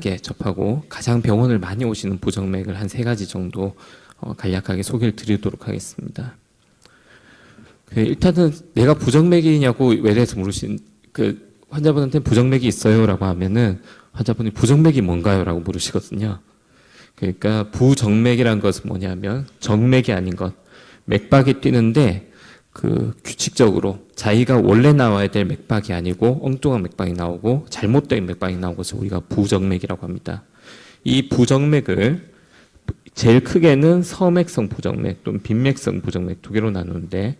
게 접하고 가장 병원을 많이 오시는 부정맥을 한 세 가지 정도 어, 간략하게 소개를 드리도록 하겠습니다. 그 일단은 내가 부정맥이냐고 외래에서 물으신 그 환자분한테 부정맥이 있어요라고 하면은 환자분이 부정맥이 뭔가요라고 물으시거든요. 그러니까 부정맥이란 것은 뭐냐면 정맥이 아닌 것, 맥박이 뛰는데 그 규칙적으로 자기가 원래 나와야 될 맥박이 아니고 엉뚱한 맥박이 나오고 잘못된 맥박이 나온 것을 우리가 부정맥이라고 합니다. 이 부정맥을 제일 크게는 서맥성 부정맥 또는 빈맥성 부정맥 두 개로 나누는데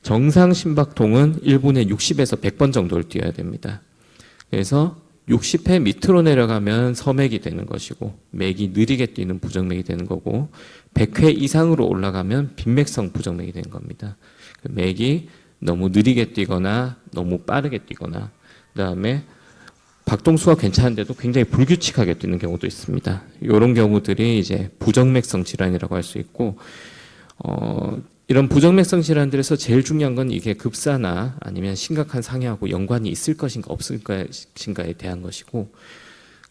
정상 심박통은 1분에 60에서 100번 정도를 뛰어야 됩니다. 그래서 60회 밑으로 내려가면 서맥이 되는 것이고 맥이 느리게 뛰는 부정맥이 되는 거고 100회 이상으로 올라가면 빈맥성 부정맥이 되는 겁니다. 그 맥이 너무 느리게 뛰거나 너무 빠르게 뛰거나 그다음에 박동수가 괜찮은데도 굉장히 불규칙하게 뛰는 경우도 있습니다. 이런 경우들이 이제 부정맥성 질환이라고 할 수 있고 어, 이런 부정맥성 질환들에서 제일 중요한 건 이게 급사나 아니면 심각한 상해하고 연관이 있을 것인가 없을 것인가에 대한 것이고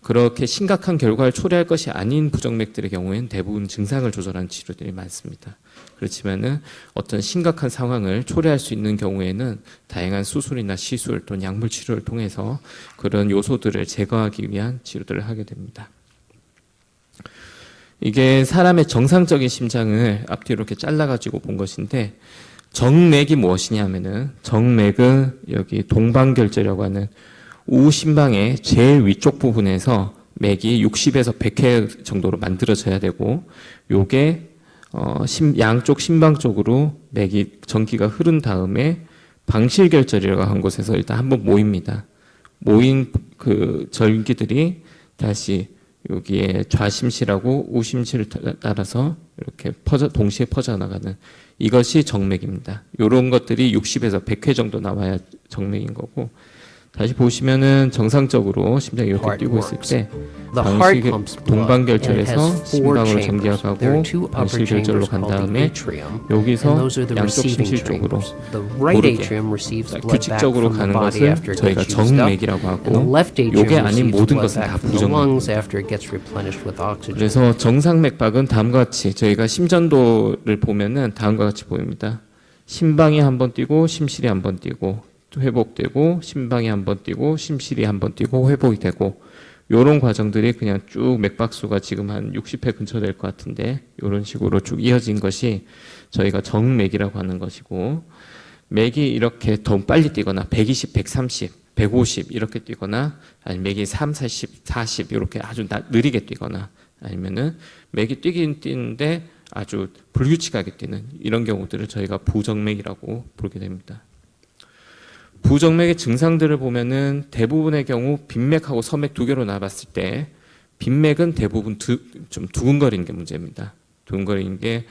그렇게 심각한 결과를 초래할 것이 아닌 부정맥들의 경우에는 대부분 증상을 조절하는 치료들이 많습니다. 그렇지만은 어떤 심각한 상황을 초래할 수 있는 경우에는 다양한 수술이나 시술 또는 약물 치료를 통해서 그런 요소들을 제거하기 위한 치료들을 하게 됩니다. 이게 사람의 정상적인 심장을 앞뒤로 이렇게 잘라가지고 본 것인데 정맥이 무엇이냐면은 정맥은 여기 동방결제라고 하는 우심방의 제일 위쪽 부분에서 맥이 60에서 100회 정도로 만들어져야 되고 요게 어, 심, 양쪽 심방 쪽으로 맥이 전기가 흐른 다음에 방실결절이라고 한 곳에서 일단 한번 모입니다. 모인 그 전기들이 다시 여기에 좌심실하고 우심실을 따라서 이렇게 퍼져 동시에 퍼져 나가는 이것이 정맥입니다. 이런 것들이 60에서 100회 정도 나와야 정맥인 거고 다시 보시면은 정상적으로 심장이 이렇게 뛰고 있을. 때 has four 심방으로 upper 방실결절로 간 다음에 여기서 양쪽 심실 쪽으로 back 규칙적으로 가는 것을 저희가 정맥이라고 하고 요게 아닌 모든 것은 다 부정맥. 그래서 정상 맥박은 다음과 같이 저희가 심전도를 보면은 다음과 같이 보입니다. 심방이 한 번 뛰고 심실이 한 번 뛰고 또 회복되고 심방이 한 번 뛰고 심실이 한 번 뛰고 회복이 되고 요런 과정들이 그냥 쭉 맥박수가 지금 한 60회 근처 될 것 같은데 요런 식으로 쭉 이어진 것이 저희가 정맥이라고 하는 것이고 맥이 이렇게 더 빨리 뛰거나 120, 130, 150 이렇게 뛰거나 아니면 맥이 3, 40, 40 이렇게 아주 나- 느리게 뛰거나 아니면은 맥이 뛰긴 뛰는데 아주 불규칙하게 뛰는 이런 경우들을 저희가 부정맥이라고 부르게 됩니다. 부정맥의 증상들을 보면은 대부분의 경우 빈맥하고 서맥 두 개로 나눴을 때 빈맥은 대부분 두, 좀 두근거리는 게 문제입니다. 두근거리는 게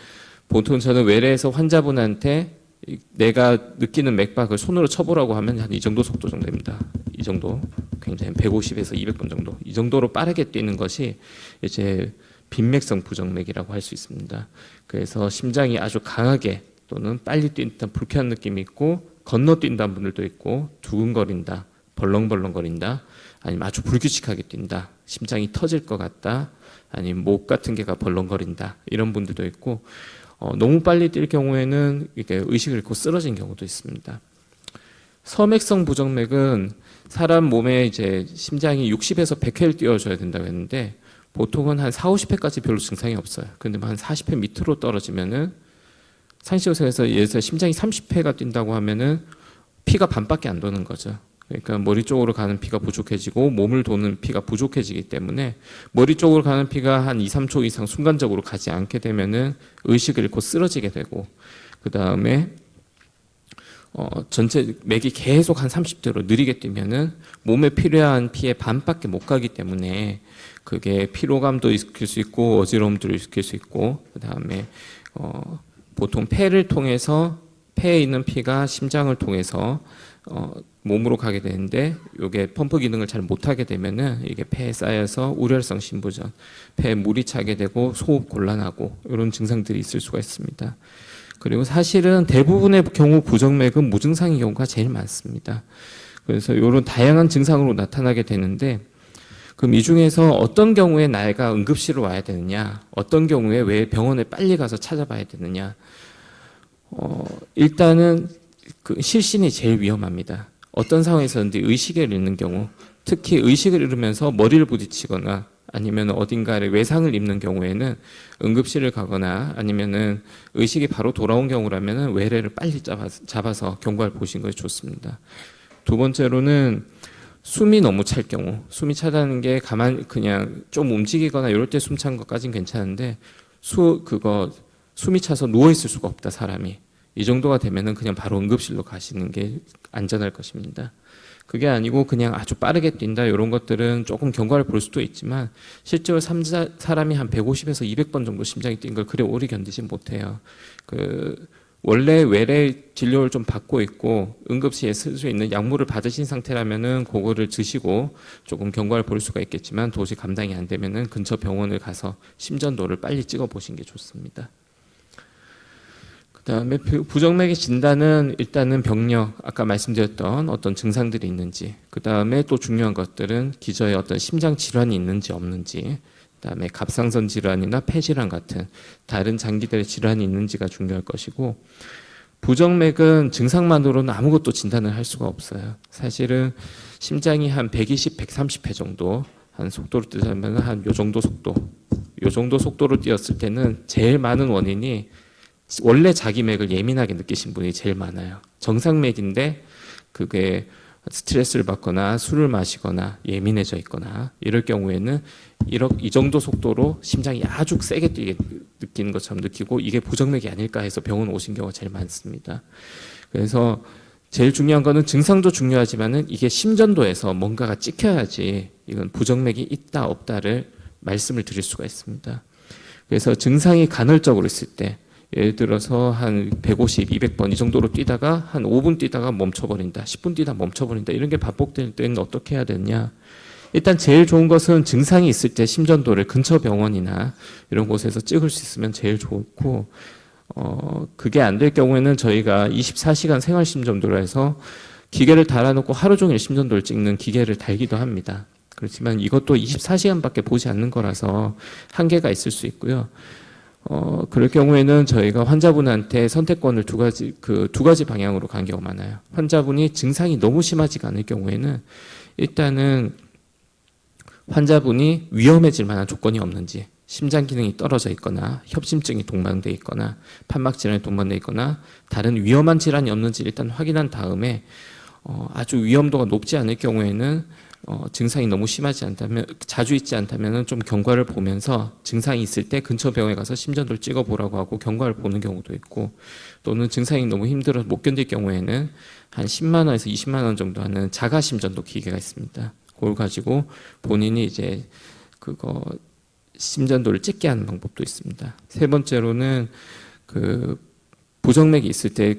보통 저는 외래에서 환자분한테 이- 내가 느끼는 맥박을 손으로 쳐보라고 하면 한 이 정도 속도 정도입니다. 이 정도 굉장히 150에서 200번 정도 이 정도로 빠르게 뛰는 것이 이제 빈맥성 부정맥이라고 할 수 있습니다. 그래서 심장이 아주 강하게 또는 빨리 뛴다 불쾌한 느낌이 있고 건너뛴다는 분들도 있고 두근거린다, 벌렁벌렁거린다, 아니면 아주 불규칙하게 뛴다, 심장이 터질 것 같다, 아니면 목 같은 게가 벌렁거린다 이런 분들도 있고 어, 너무 빨리 뛸 경우에는 이게 의식을 잃고 쓰러진 경우도 있습니다. 서맥성 부정맥은 사람 몸에 이제 심장이 60에서 100회를 뛰어줘야 된다고 했는데 보통은 한 4, 50회까지 별로 증상이 없어요. 근데 한 40회 밑으로 떨어지면은 예를 들어 심장이 30회가 뛴다고 하면은 피가 반밖에 안 도는 거죠. 그러니까 머리 쪽으로 가는 피가 부족해지고 몸을 도는 피가 부족해지기 때문에 머리 쪽으로 가는 피가 한 2, 3초 이상 순간적으로 가지 않게 되면은 의식을 잃고 쓰러지게 되고 그 다음에 어, 전체 맥이 계속 한 30대로 느리게 뛰면은 몸에 필요한 피의 반밖에 못 가기 때문에 그게 피로감도 일으킬 수 있고 어지러움도 일으킬 수 있고 그 다음에 어, 보통 폐를 통해서 폐에 있는 피가 심장을 통해서 어, 몸으로 가게 되는데 이게 펌프 기능을 잘 못하게 되면은 이게 폐에 쌓여서 우려성 심부전, 폐에 물이 차게 되고 소흡 곤란하고 이런 증상들이 있을 수가 있습니다. 그리고 사실은 대부분의 경우 부정맥은 무증상인 경우가 제일 많습니다. 그래서 이런 다양한 증상으로 나타나게 되는데 그럼 이 중에서 어떤 경우에 나이가 응급실로 와야 되느냐, 어떤 경우에 왜 병원에 빨리 가서 찾아봐야 되느냐. 어, 일단은 그 실신이 제일 위험합니다. 어떤 상황에서든지 의식을 잃는 경우, 특히 의식을 잃으면서 머리를 부딪히거나 아니면 어딘가를 외상을 입는 경우에는 응급실을 가거나 아니면은 의식이 바로 돌아온 경우라면은 외래를 빨리 잡아서 경과를 보신 것이 좋습니다. 두 번째로는 숨이 너무 찰 경우, 숨이 차다는 게 가만 그냥 좀 움직이거나 이럴 때 숨 찬 것까진 괜찮은데 수 그거 숨이 차서 누워 있을 수가 없다 사람이 이 정도가 되면은 그냥 바로 응급실로 가시는 게 안전할 것입니다. 그게 아니고 그냥 아주 빠르게 뛴다 이런 것들은 조금 경과를 볼 수도 있지만 실제로 삼자, 사람이 한 150에서 200번 정도 심장이 뛴 걸 그래 오래 견디지 못해요. 그 원래 외래 진료를 좀 받고 있고 응급시에 쓸 수 있는 약물을 받으신 상태라면은 그거를 드시고 조금 경과를 볼 수가 있겠지만 도저히 감당이 안 되면은 근처 병원을 가서 심전도를 빨리 찍어 보신 게 좋습니다. 그다음에 부- 부정맥의 진단은 일단은 병력 아까 말씀드렸던 어떤 증상들이 있는지 그다음에 또 중요한 것들은 기저에 어떤 심장 질환이 있는지 없는지 그다음에 갑상선 질환이나 폐질환 같은 다른 장기들의 질환이 있는지가 중요할 것이고 부정맥은 증상만으로는 아무것도 진단을 할 수가 없어요. 사실은 심장이 한 120, 130회 정도 한 속도로 뛰자면 한 요 정도 속도, 요 정도 속도로 뛰었을 때는 제일 많은 원인이 원래 자기 맥을 예민하게 느끼신 분이 제일 많아요. 정상맥인데 그게 스트레스를 받거나 술을 마시거나 예민해져 있거나 이럴 경우에는 이 정도 속도로 심장이 아주 세게 뛰게 느끼는 것처럼 느끼고 이게 부정맥이 아닐까 해서 병원 오신 경우가 제일 많습니다. 그래서 제일 중요한 거는 증상도 중요하지만은 이게 심전도에서 뭔가가 찍혀야지 이건 부정맥이 있다 없다를 말씀을 드릴 수가 있습니다. 그래서 증상이 간헐적으로 있을 때 예를 들어서 한 150, 200번 이 정도로 뛰다가 한 5분 뛰다가 멈춰버린다, 10분 뛰다 멈춰버린다 이런 게 반복될 때는 어떻게 해야 되냐? 일단 제일 좋은 것은 증상이 있을 때 심전도를 근처 병원이나 이런 곳에서 찍을 수 있으면 제일 좋고 어 그게 안 될 경우에는 저희가 24시간 생활 심전도로 해서 기계를 달아놓고 하루 종일 심전도를 찍는 기계를 달기도 합니다. 그렇지만 이것도 24시간밖에 보지 않는 거라서 한계가 있을 수 있고요. 어, 그럴 경우에는 저희가 환자분한테 선택권을 두 가지, 그 두 가지 방향으로 간 경우가 많아요. 환자분이 증상이 너무 심하지가 않을 경우에는 일단은 환자분이 위험해질 만한 조건이 없는지, 심장 기능이 떨어져 있거나, 협심증이 동반돼 있거나, 판막 질환이 동반돼 있거나, 다른 위험한 질환이 없는지 일단 확인한 다음에, 어, 아주 위험도가 높지 않을 경우에는 어, 증상이 너무 심하지 않다면 자주 있지 않다면 좀 경과를 보면서 증상이 있을 때 근처 병원에 가서 심전도를 찍어 보라고 하고 경과를 보는 경우도 있고 또는 증상이 너무 힘들어서 못 견딜 경우에는 한 10만 원에서 20만 원 정도 하는 자가 심전도 기계가 있습니다. 그걸 가지고 본인이 이제 그거 심전도를 찍게 하는 방법도 있습니다. 세 번째로는 그 부정맥이 있을 때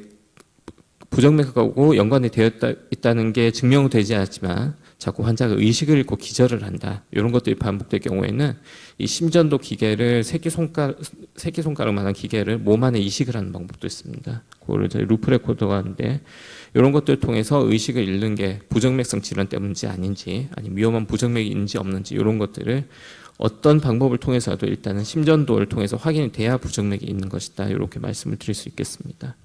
부정맥하고 연관이 되었다 있다는 게 증명되지 않았지만 자꾸 환자가 의식을 잃고 기절을 한다. 이런 것들이 반복될 경우에는 이 심전도 기계를 새끼 손가락 새끼 손가락만한 기계를 몸 안에 이식을 하는 방법도 있습니다. 그거를 저희 루프 레코더가 하는데 이런 것들을 통해서 의식을 잃는 게 부정맥성 질환 때문인지 아닌지 아니면 위험한 부정맥이 있는지 없는지 이런 것들을 어떤 방법을 통해서도 일단은 심전도를 통해서 확인이 돼야 부정맥이 있는 것이다. 이렇게 말씀을 드릴 수 있겠습니다.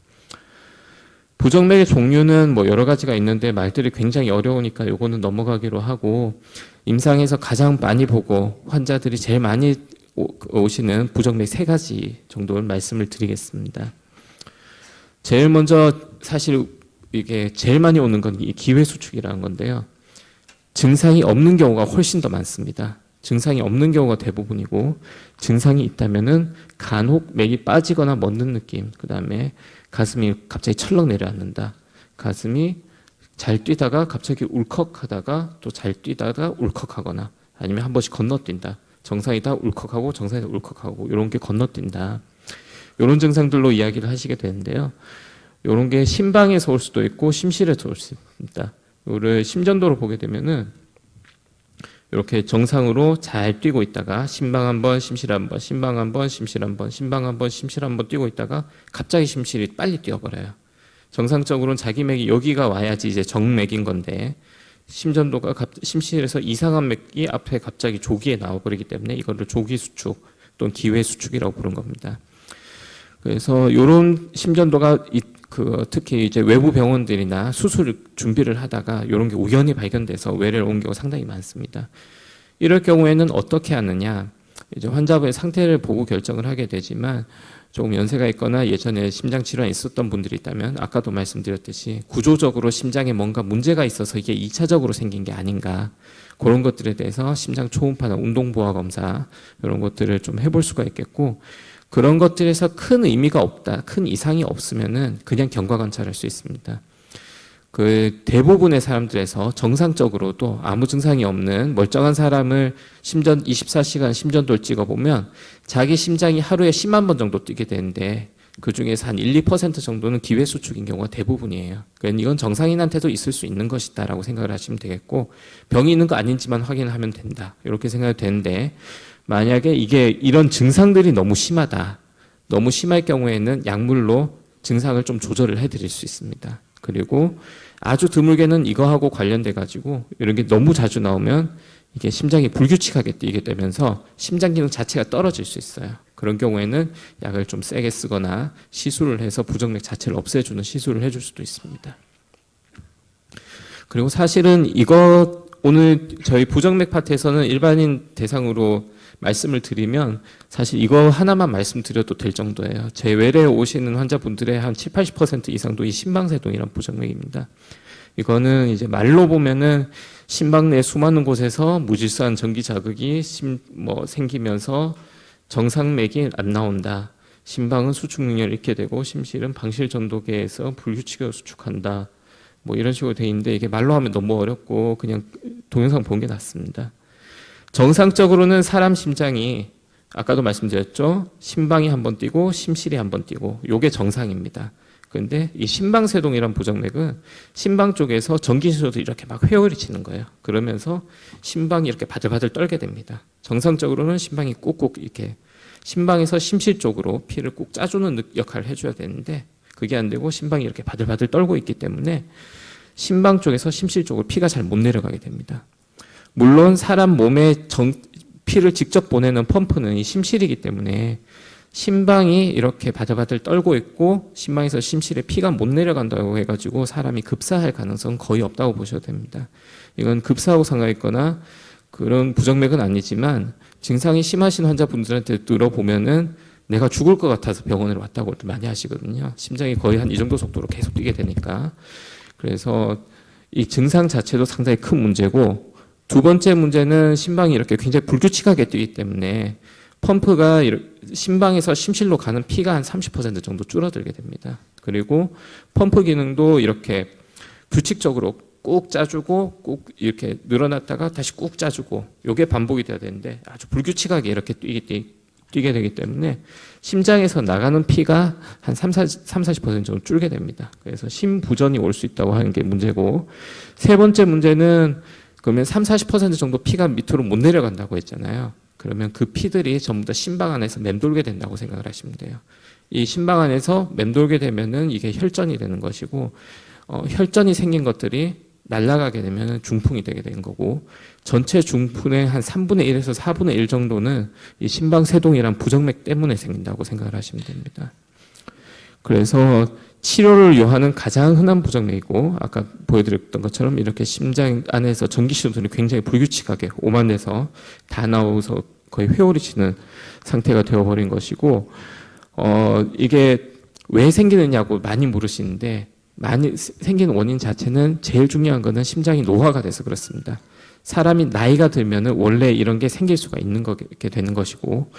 부정맥의 종류는 뭐 여러 가지가 있는데 말들이 굉장히 어려우니까 요거는 넘어가기로 하고 임상에서 가장 많이 보고 환자들이 제일 많이 오- 오시는 부정맥 세 가지 정도를 말씀을 드리겠습니다. 제일 먼저 사실 이게 제일 많이 오는 건이 기회 수축이라는 건데요. 증상이 없는 경우가 훨씬 더 많습니다. 증상이 없는 경우가 대부분이고 증상이 있다면은 간혹 맥이 빠지거나 멎는 느낌, 그 다음에 가슴이 갑자기 철렁 내려앉는다. 가슴이 잘 뛰다가 갑자기 울컥하다가 또 잘 뛰다가 울컥하거나 아니면 한 번씩 건너뛴다. 정상이다 울컥하고 정상이다 울컥하고 이런 게 건너뛴다. 이런 증상들로 이야기를 하시게 되는데요. 이런 게 심방에서 올 수도 있고 심실에서 올 수 있습니다. 이거를 심전도로 보게 되면은 이렇게 정상으로 잘 뛰고 있다가 심방 한 번, 심실 한 번, 심방 한 번, 심실 한 번, 심방 한 번, 심실 한번 뛰고 있다가 갑자기 심실이 빨리 뛰어버려요. 정상적으로는 자기 맥이 여기가 와야지 이제 정맥인 건데 심전도가 갑- 심실에서 이상한 맥이 앞에 갑자기 조기에 나와버리기 때문에 이거를 조기 수축 또는 기회 수축이라고 부른 겁니다. 그래서 이런 심전도가 이- 그 특히 이제 외부 병원들이나 수술 준비를 하다가 이런 게 우연히 발견돼서 외래를 온 경우 상당히 많습니다. 이럴 경우에는 어떻게 하느냐? 이제 환자분의 상태를 보고 결정을 하게 되지만 조금 연세가 있거나 예전에 심장 질환이 있었던 분들이 있다면 아까도 말씀드렸듯이 구조적으로 심장에 뭔가 문제가 있어서 이게 2차적으로 생긴 게 아닌가 그런 것들에 대해서 심장 초음파나 운동 보아 검사 이런 것들을 좀 해볼 수가 있겠고 그런 것들에서 큰 의미가 없다, 큰 이상이 없으면은 그냥 경과 관찰할 수 있습니다. 그 대부분의 사람들에서 정상적으로도 아무 증상이 없는 멀쩡한 사람을 심전 24시간 심전도를 찍어 보면 자기 심장이 하루에 10만 번 정도 뛰게 되는데 그 중에서 한 1, 2% 정도는 기회 수축인 경우가 대부분이에요. 그러니까 이건 정상인한테도 있을 수 있는 것이다라고 생각을 하시면 되겠고 병이 있는 거 아닌지만 확인을 하면 된다. 이렇게 생각이 되는데 만약에 이게 이런 증상들이 너무 심하다. 너무 심할 경우에는 약물로 증상을 좀 조절을 해드릴 수 있습니다. 그리고 아주 드물게는 이거하고 관련돼 가지고 이런 게 너무 자주 나오면 이게 심장이 불규칙하게 뛰게 되면서 심장 기능 자체가 떨어질 수 있어요. 그런 경우에는 약을 좀 세게 쓰거나 시술을 해서 부정맥 자체를 없애주는 시술을 해줄 수도 있습니다. 그리고 사실은 이거 오늘 저희 부정맥 파트에서는 일반인 대상으로 말씀을 드리면 사실 이거 하나만 말씀드려도 될 정도예요. 제 외래에 오시는 환자분들의 한 7, 80% 이상도 이 심방세동이란 부정맥입니다. 이거는 이제 말로 보면은 심방 내 수많은 곳에서 무질서한 전기 자극이 심, 뭐 생기면서 정상맥이 안 나온다. 심방은 수축 능력을 잃게 되고 심실은 방실 전도계에서 불규칙하게 수축한다. 뭐 이런 식으로 돼 있는데 이게 말로 하면 너무 어렵고 그냥 동영상 본 게 낫습니다. 정상적으로는 사람 심장이 아까도 말씀드렸죠. 심방이 한 번 뛰고 심실이 한 번 뛰고 요게 정상입니다. 그런데 이 심방세동이란 부정맥은 심방 쪽에서 전기신호도 이렇게 막 회오리 치는 거예요. 그러면서 심방이 이렇게 바들바들 떨게 됩니다. 정상적으로는 심방이 꾹꾹 이렇게 심방에서 심실 쪽으로 피를 꾹 짜주는 느- 역할을 해줘야 되는데 그게 안 되고 심방이 이렇게 바들바들 떨고 있기 때문에 심방 쪽에서 심실 쪽으로 피가 잘 못 내려가게 됩니다. 물론 사람 몸에 정- 피를 직접 보내는 펌프는 이 심실이기 때문에 심방이 이렇게 바들바들 떨고 있고 심방에서 심실에 피가 못 내려간다고 해가지고 사람이 급사할 가능성은 거의 없다고 보셔도 됩니다. 이건 급사하고 상관있거나 그런 부정맥은 아니지만 증상이 심하신 환자분들한테 들어보면은 내가 죽을 것 같아서 병원에 왔다고 많이 하시거든요. 심장이 거의 한 이 정도 속도로 계속 뛰게 되니까. 그래서 이 증상 자체도 상당히 큰 문제고 두 번째 문제는 심방이 이렇게 굉장히 불규칙하게 뛰기 때문에 펌프가 심방에서 심실로 가는 피가 한 30% 정도 줄어들게 됩니다. 그리고 펌프 기능도 이렇게 규칙적으로 꾹 짜주고 꾹 이렇게 늘어났다가 다시 꾹 짜주고 요게 반복이 돼야 되는데 아주 불규칙하게 이렇게 뛰게, 뛰게 되기 때문에 심장에서 나가는 피가 한 3, 40, 40% 정도 줄게 됩니다. 그래서 심부전이 올 수 있다고 하는 게 문제고 세 번째 문제는 그러면 3, 40% 정도 피가 밑으로 못 내려간다고 했잖아요. 그러면 그 피들이 전부 다 심방 안에서 맴돌게 된다고 생각을 하시면 돼요. 이 심방 안에서 맴돌게 되면은 이게 혈전이 되는 것이고 어, 혈전이 생긴 것들이 날아가게 되면 중풍이 되게 되는 거고 전체 중풍의 한 3분의 1에서 4분의 1 정도는 이 심방세동이란 부정맥 때문에 생긴다고 생각을 하시면 됩니다. 그래서 치료를 요하는 가장 흔한 부정맥이고 아까 보여드렸던 것처럼 이렇게 심장 안에서 전기 신호들이 굉장히 불규칙하게 오만돼서 다 나오서 거의 회오리 치는 상태가 되어버린 것이고 어 이게 왜 생기느냐고 많이 물으시는데 많이 생기는 원인 자체는 제일 중요한 거는 심장이 노화가 돼서 그렇습니다. 사람이 나이가 들면은 원래 이런 게 생길 수가 있는 거게 되는 것이고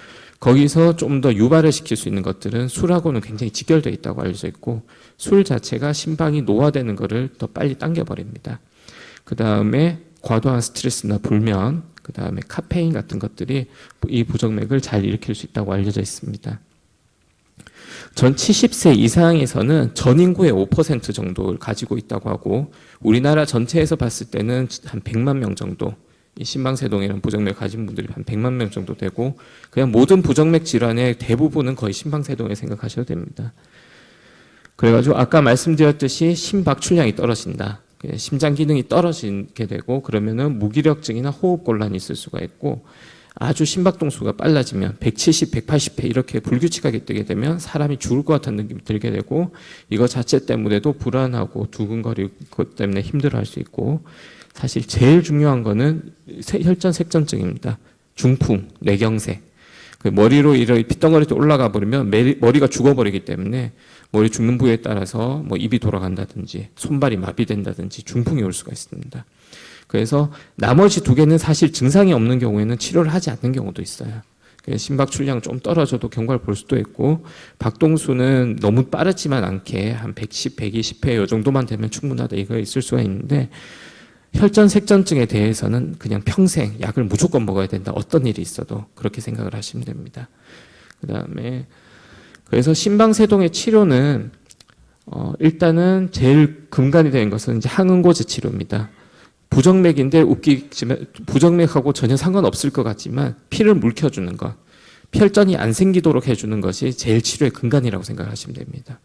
거기서 좀 더 유발을 시킬 수 있는 것들은 술하고는 굉장히 직결되어 있다고 알려져 있고 술 자체가 심방이 노화되는 것을 더 빨리 당겨버립니다. 그 다음에 과도한 스트레스나 불면, 그 다음에 카페인 같은 것들이 이 부정맥을 잘 일으킬 수 있다고 알려져 있습니다. 전 70세 이상에서는 전 인구의 5% 정도를 가지고 있다고 하고 우리나라 전체에서 봤을 때는 한 100만 명 정도 이 심방세동이라는 부정맥 가진 분들이 한 100만 명 정도 되고 그냥 모든 부정맥 질환의 대부분은 거의 심방세동에 생각하셔도 됩니다. 그래가지고 아까 말씀드렸듯이 심박출량이 떨어진다. 그 심장 기능이 떨어지게 되고 그러면은 무기력증이나 호흡 곤란이 있을 수가 있고 아주 심박동수가 빨라지면 170, 180회 이렇게 불규칙하게 뛰게 되면 사람이 죽을 것 같은 느낌이 들게 되고 이거 자체 때문에도 불안하고 두근거리고 때문에 힘들어할 수 있고 사실 제일 중요한 거는 세- 혈전 색전증입니다. 중풍, 뇌경색. 그 머리로 이렇게 핏덩어리로 올라가 버리면 머리가 죽어버리기 때문에 머리 죽는 부위에 따라서 뭐 입이 돌아간다든지 손발이 마비된다든지 중풍이 올 수가 있습니다. 그래서 나머지 두 개는 사실 증상이 없는 경우에는 치료를 하지 않는 경우도 있어요. 심박 출량 좀 떨어져도 경과를 볼 수도 있고 박동수는 너무 빠르지만 않게 한 110, 120회 이 정도만 되면 충분하다 이거 있을 수가 있는데 혈전 색전증에 대해서는 그냥 평생 약을 무조건 먹어야 된다. 어떤 일이 있어도 그렇게 생각을 하시면 됩니다. 그 다음에 그래서 심방세동의 치료는 어, 일단은 제일 근간이 되는 것은 이제 항응고제 치료입니다. 부정맥인데 웃기지만 부정맥하고 전혀 상관없을 것 같지만 피를 물켜주는 것, 혈전이 안 생기도록 해주는 것이 제일 치료의 근간이라고 생각하시면 됩니다.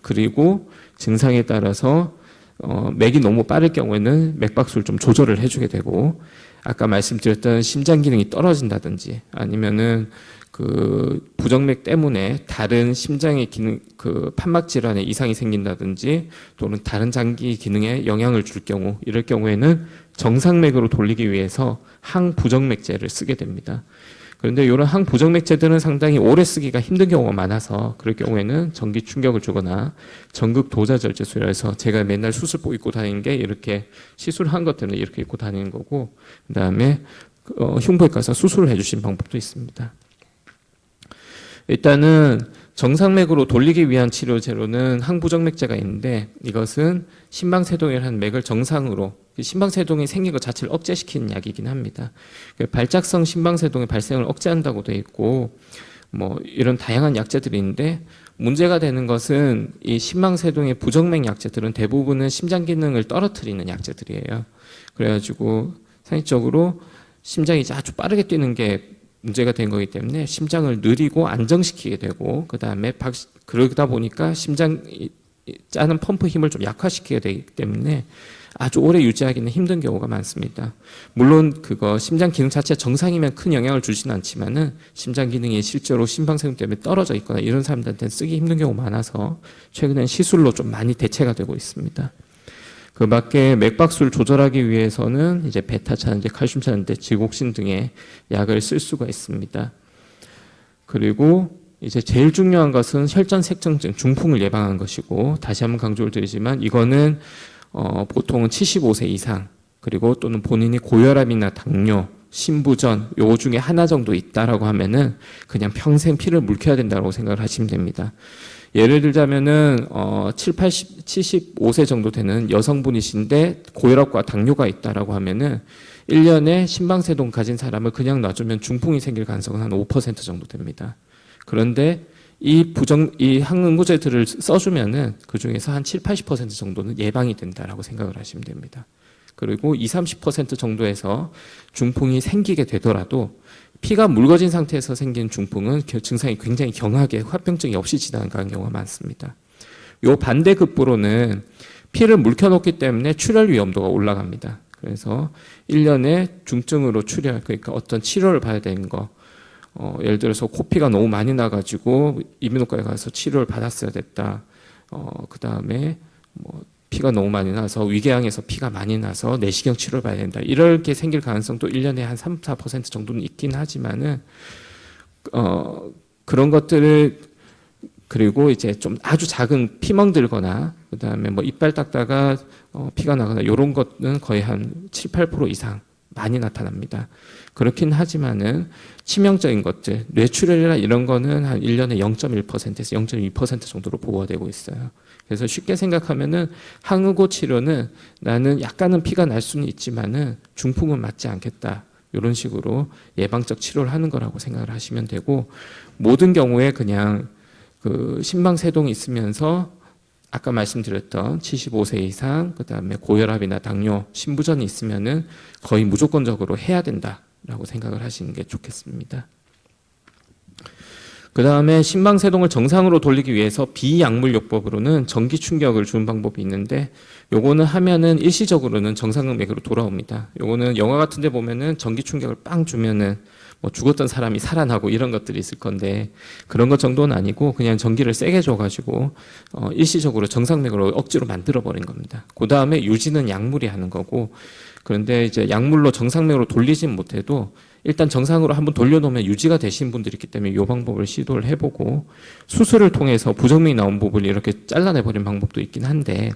그리고 증상에 따라서 어, 맥이 너무 빠를 경우에는 맥박수를 좀 조절을 해주게 되고 아까 말씀드렸던 심장 기능이 떨어진다든지 아니면은 그 부정맥 때문에 다른 심장의 기능 그 판막 질환에 이상이 생긴다든지 또는 다른 장기 기능에 영향을 줄 경우 이럴 경우에는 정상맥으로 돌리기 위해서 항부정맥제를 쓰게 됩니다. 그런데 이런 항부정맥제들은 상당히 오래 쓰기가 힘든 경우가 많아서 그럴 경우에는 전기 충격을 주거나 전극 도자 절제술이라 해서 제가 맨날 수술복 입고 다니는 게 이렇게 시술한 것들은 이렇게 입고 다니는 거고 그다음에 어, 흉부에 가서 수술을 해주신 방법도 있습니다. 일단은 정상맥으로 돌리기 위한 치료제로는 항부정맥제가 있는데 이것은 심방세동이라는 맥을 정상으로 심방세동이 생긴 것 자체를 억제시키는 약이긴 합니다. 그 발작성 심방세동의 발생을 억제한다고 돼 있고 뭐 이런 다양한 약제들이 있는데 문제가 되는 것은 이 심방세동의 부정맥 약제들은 대부분은 심장 기능을 떨어뜨리는 약제들이에요. 그래가지고 상식적으로 심장이 아주 빠르게 뛰는 게 문제가 된 거기 때문에 심장을 느리고 안정시키게 되고 그 다음에 그러다 보니까 심장 짜는 펌프 힘을 좀 약화시키게 되기 때문에 아주 오래 유지하기는 힘든 경우가 많습니다. 물론 그거 심장 기능 자체 정상이면 큰 영향을 주지는 않지만은 심장 기능이 실제로 심방세동 때문에 떨어져 있거나 이런 사람들한테 쓰기 힘든 경우가 많아서 최근엔 시술로 좀 많이 대체가 되고 있습니다. 그 밖에 맥박수를 조절하기 위해서는 이제 베타 차는제, 칼슘 차는제, 지곡신 등의 약을 쓸 수가 있습니다. 그리고 이제 제일 중요한 것은 혈전 색정증, 중풍을 예방하는 것이고 다시 한번 강조를 드리지만 이거는 어, 보통은 75세 이상 그리고 또는 본인이 고혈압이나 당뇨, 신부전 요 중에 하나 정도 있다라고 하면은 그냥 평생 피를 물켜야 된다고 생각을 하시면 됩니다. 예를 들자면은 어 7, 80, 75세 정도 되는 여성분이신데 고혈압과 당뇨가 있다라고 하면은 1년에 심방세동 가진 사람을 그냥 놔주면 중풍이 생길 가능성은 한 5% 정도 됩니다. 그런데 이 부정 이 항응고제들을 써주면은 그 중에서 한 7, 80% 정도는 예방이 된다라고 생각을 하시면 됩니다. 그리고 2, 30% 정도에서 중풍이 생기게 되더라도 피가 묽어진 상태에서 생긴 중풍은 겨- 증상이 굉장히 경하게 화병증이 없이 지나가는 경우가 많습니다. 요 반대 급부로는 피를 묽혀놓기 때문에 출혈 위험도가 올라갑니다. 그래서 1년에 중증으로 출혈, 그러니까 어떤 치료를 받아야 되는 거, 어, 예를 들어서 코피가 너무 많이 나가지고 이비인후과에 가서 치료를 받았어야 됐다. 어, 그 다음에 뭐 피가 너무 많이 나서 위궤양에서 피가 많이 나서 내시경 치료를 받아야 된다. 이렇게 생길 가능성도 1년에 한 3, 4% 정도는 있긴 하지만은 어, 그런 것들을 그리고 이제 좀 아주 작은 피멍 들거나 그다음에 뭐 이빨 닦다가 어, 피가 나거나 이런 것은 거의 한 7, 8% 이상 많이 나타납니다. 그렇긴 하지만은 치명적인 것들, 뇌출혈이나 이런 거는 한 1년에 0.1%에서 0.2% 정도로 보고가 되고 있어요. 그래서 쉽게 생각하면은 항의고 치료는 나는 약간은 피가 날 수는 있지만은 중풍은 맞지 않겠다. 이런 식으로 예방적 치료를 하는 거라고 생각을 하시면 되고 모든 경우에 그냥 그 심방세동이 있으면서 아까 말씀드렸던 75세 이상 그다음에 고혈압이나 당뇨, 신부전이 있으면은 거의 무조건적으로 해야 된다라고 생각을 하시는 게 좋겠습니다. 그 다음에 심방세동을 정상으로 돌리기 위해서 비약물요법으로는 전기 충격을 주는 방법이 있는데 요거는 하면은 일시적으로는 정상금액으로 돌아옵니다. 요거는 영화 같은데 보면은 전기 충격을 빵 주면은 뭐 죽었던 사람이 살아나고 이런 것들이 있을 건데 그런 것 정도는 아니고 그냥 전기를 세게 줘가지고 어 일시적으로 정상맥으로 억지로 만들어 버린 겁니다. 그 다음에 유지는 약물이 하는 거고 그런데 이제 약물로 정상맥으로 돌리진 못해도 일단 정상으로 한번 돌려놓으면 유지가 되신 분들이 있기 때문에 이 방법을 시도를 해보고 수술을 통해서 부정맥이 나온 부분을 이렇게 잘라내버린 방법도 있긴 한데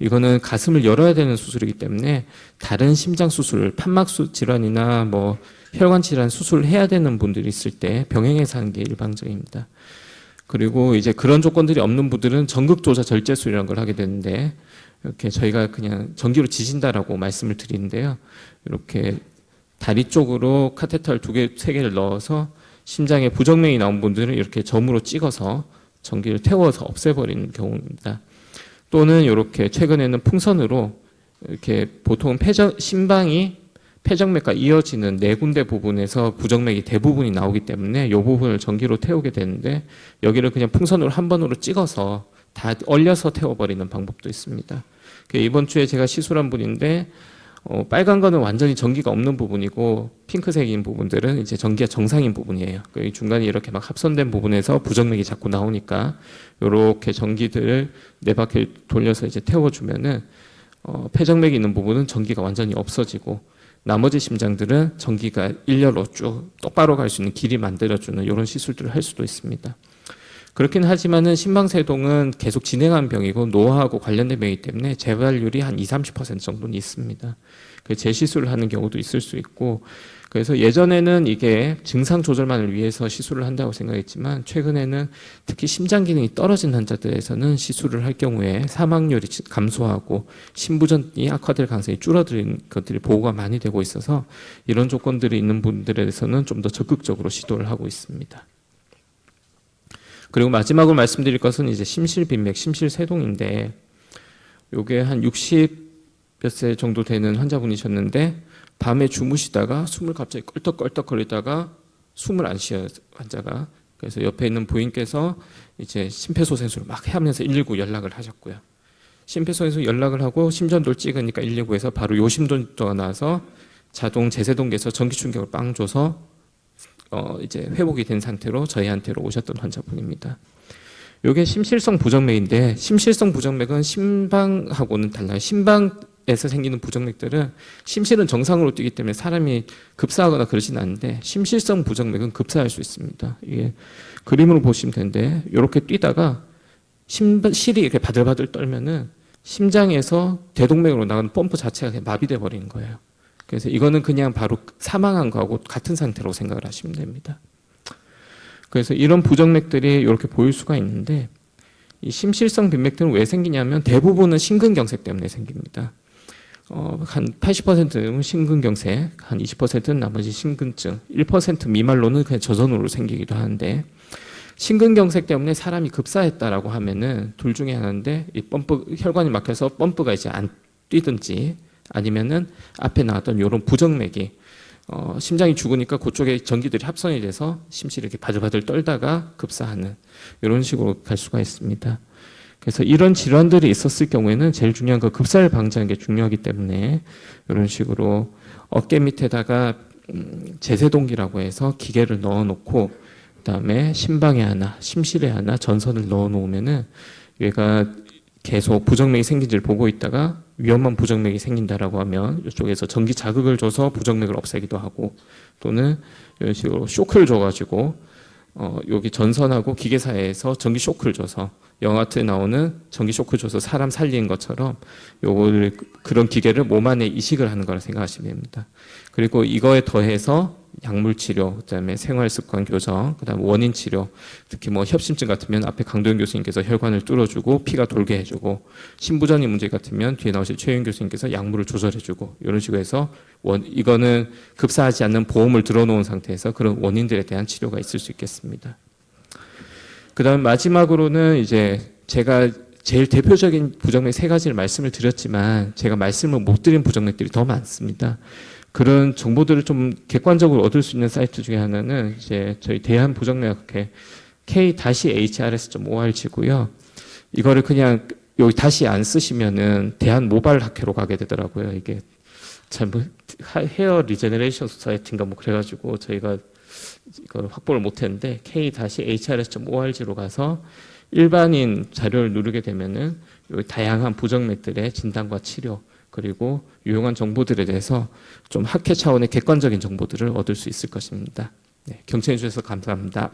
이거는 가슴을 열어야 되는 수술이기 때문에 다른 심장 수술, 판막수 질환이나 뭐 혈관 질환 수술을 해야 되는 분들이 있을 때 병행해서 하는 게 일반적입니다. 그리고 이제 그런 조건들이 없는 분들은 전극 조자 절제술이라는 걸 하게 되는데 이렇게 저희가 그냥 전기로 지진다라고 말씀을 드리는데요. 이렇게 다리 쪽으로 카테터를 두 개, 세 개를 넣어서 심장에 부정맥이 나온 분들은 이렇게 점으로 찍어서 전기를 태워서 없애버리는 경우입니다. 또는 이렇게 최근에는 풍선으로 이렇게 보통 폐정 심방이 폐정맥과 이어지는 네 군데 부분에서 부정맥이 대부분이 나오기 때문에 이 부분을 전기로 태우게 되는데 여기를 그냥 풍선으로 한 번으로 찍어서 다 얼려서 태워버리는 방법도 있습니다. 그 이번 주에 제가 시술한 분인데 어, 빨간 거는 완전히 전기가 없는 부분이고 핑크색인 부분들은 이제 전기가 정상인 부분이에요. 그 중간에 이렇게 막 합선된 부분에서 부정맥이 자꾸 나오니까 이렇게 전기들을 네 바퀴 돌려서 이제 태워주면은 어, 폐정맥이 있는 부분은 전기가 완전히 없어지고 나머지 심장들은 전기가 일렬로 쭉 똑바로 갈 수 있는 길이 만들어주는 이런 시술들을 할 수도 있습니다. 그렇긴 하지만은 심방세동은 계속 진행한 병이고 노화하고 관련된 병이기 때문에 재발률이 한 20, 30% 정도는 있습니다. 그 재시술을 하는 경우도 있을 수 있고 그래서 예전에는 이게 증상 조절만을 위해서 시술을 한다고 생각했지만 최근에는 특히 심장 기능이 떨어진 환자들에서는 시술을 할 경우에 사망률이 감소하고 심부전이 악화될 가능성이 줄어드는 것들이 보고가 많이 되고 있어서 이런 조건들이 있는 분들에서는 좀 더 적극적으로 시도를 하고 있습니다. 그리고 마지막으로 말씀드릴 것은 이제 심실빈맥, 심실세동인데 요게 한 60 몇 세 정도 되는 환자분이셨는데 밤에 주무시다가 숨을 갑자기 껄떡껄떡 거리다가 숨을 안 쉬어요 환자가. 그래서 옆에 있는 부인께서 이제 심폐소생술을 막 하면서 119 연락을 하셨고요. 심폐소생술 연락을 하고 심전도를 찍으니까 119에서 바로 요심전도가 나와서 자동 제세동기에서 전기 충격을 빵 줘서 어 이제 회복이 된 상태로 저희한테로 오셨던 환자분입니다. 요게 심실성 부정맥인데 심실성 부정맥은 심방하고는 달라요. 심방에서 생기는 부정맥들은 심실은 정상으로 뛰기 때문에 사람이 급사하거나 그러진 않는데 심실성 부정맥은 급사할 수 있습니다. 이게 그림으로 보시면 되는데 이렇게 뛰다가 심실이 이렇게 바들바들 떨면은 심장에서 대동맥으로 나가는 펌프 자체가 마비돼 버리는 거예요. 그래서 이거는 그냥 바로 사망한 거하고 같은 상태라고 생각을 하시면 됩니다. 그래서 이런 부정맥들이 이렇게 보일 수가 있는데 이 심실성 빈맥들은 왜 생기냐면 대부분은 심근경색 때문에 생깁니다. 어, 한 80%는 심근경색, 한 20%는 나머지 심근증, 1% 미만로는 그냥 저전으로 생기기도 하는데 심근경색 때문에 사람이 급사했다라고 하면은 둘 중에 하나인데 이 펌프 혈관이 막혀서 펌프가 이제 안 뛰든지 아니면은 앞에 나왔던 이런 부정맥이 어, 심장이 죽으니까 그쪽에 전기들이 합선이 돼서 심실이 이렇게 바들바들 떨다가 급사하는 이런 식으로 갈 수가 있습니다. 그래서 이런 질환들이 있었을 경우에는 제일 중요한 건 급사를 방지하는 게 중요하기 때문에 이런 식으로 어깨 밑에다가 음, 제세동기라고 해서 기계를 넣어놓고 그다음에 심방에 하나, 심실에 하나 전선을 넣어놓으면은 얘가 계속 부정맥이 생긴지를 보고 있다가 위험한 부정맥이 생긴다라고 하면 이쪽에서 전기 자극을 줘서 부정맥을 없애기도 하고 또는 이런 식으로 쇼크를 줘가지고 어 여기 전선하고 기계 사이에서 전기 쇼크를 줘서 영화 같은 데 나오는 전기 쇼크 줘서 사람 살리는 것처럼 요거를 그런 기계를 몸 안에 이식을 하는 거라 생각하시면 됩니다. 그리고 이거에 더해서 약물 치료, 그다음에 생활 습관 교정, 그다음 원인 치료, 특히 뭐 협심증 같으면 앞에 강도현 교수님께서 혈관을 뚫어주고 피가 돌게 해주고 신부전이 문제 같으면 뒤에 나오실 최윤 교수님께서 약물을 조절해주고 이런 식으로 해서 원 이거는 급사하지 않는 보험을 들어놓은 상태에서 그런 원인들에 대한 치료가 있을 수 있겠습니다. 그다음 마지막으로는 이제 제가 제일 대표적인 부정맥 세 가지를 말씀을 드렸지만 제가 말씀을 못 드린 부정맥들이 더 많습니다. 그런 정보들을 좀 객관적으로 얻을 수 있는 사이트 중에 하나는 이제 저희 대한 부정맥학회 k-hrs.org고요. 이거를 그냥 여기 다시 안 쓰시면은 대한 모바일 학회로 가게 되더라고요. 이게 잘못 헤어 리제너레이션 소사이티인가 뭐 그래가지고 저희가 이걸 확보를 못했는데 k-hrs.org로 가서 일반인 자료를 누르게 되면은 요 다양한 부정맥들의 진단과 치료 그리고 유용한 정보들에 대해서 좀 학회 차원의 객관적인 정보들을 얻을 수 있을 것입니다. 네, 경청해 주셔서 감사합니다.